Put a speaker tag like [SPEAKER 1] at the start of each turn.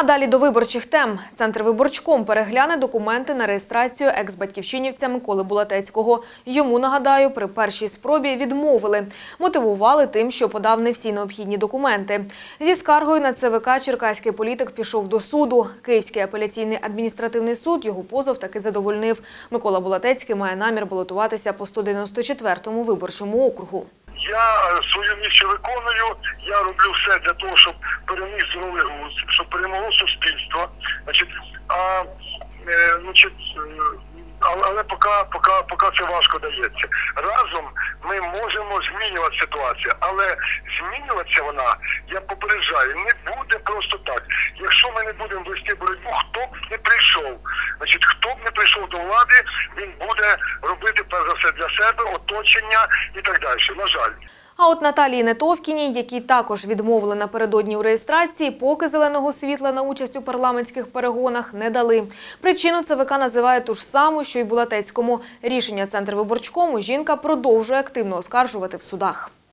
[SPEAKER 1] А далі до виборчих тем. Центр виборчком перегляне документи на реєстрацію екс-батьківщинівця Миколи Булатецького. Йому, нагадаю, при першій спробі відмовили. Мотивували тим, що подав не всі необхідні документи. Зі скаргою на ЦВК черкаський політик пішов до суду. Київський апеляційний адміністративний суд його позов таки задовольнив. Микола Булатецький має намір балотуватися по 194-му виборчому округу.
[SPEAKER 2] Я е, свою місію виконую. Я роблю все для того, щоб переміг здоровий глузд, щоб перемогло суспільство. Значить, а е, значить, е, але, але поки, поки, поки це важко дається. Разом ми можемо змінювати ситуацію, але змінюватися вона, я попереджаю, не буде просто так. Якщо ми не будемо вести боротьбу, хто б не прийшов, значить, хто б не прийшов до влади, він буде робити перш за все для себе оточення і так далі. На жаль.
[SPEAKER 1] А от Наталії Нетовкіній, якій також відмовили напередодні у реєстрації, поки зеленого світла на участь у парламентських перегонах не дали. Причину ЦВК називає ту ж саму, що й Булатецькому. Рішення Центр виборчкому жінка продовжує активно оскаржувати в судах.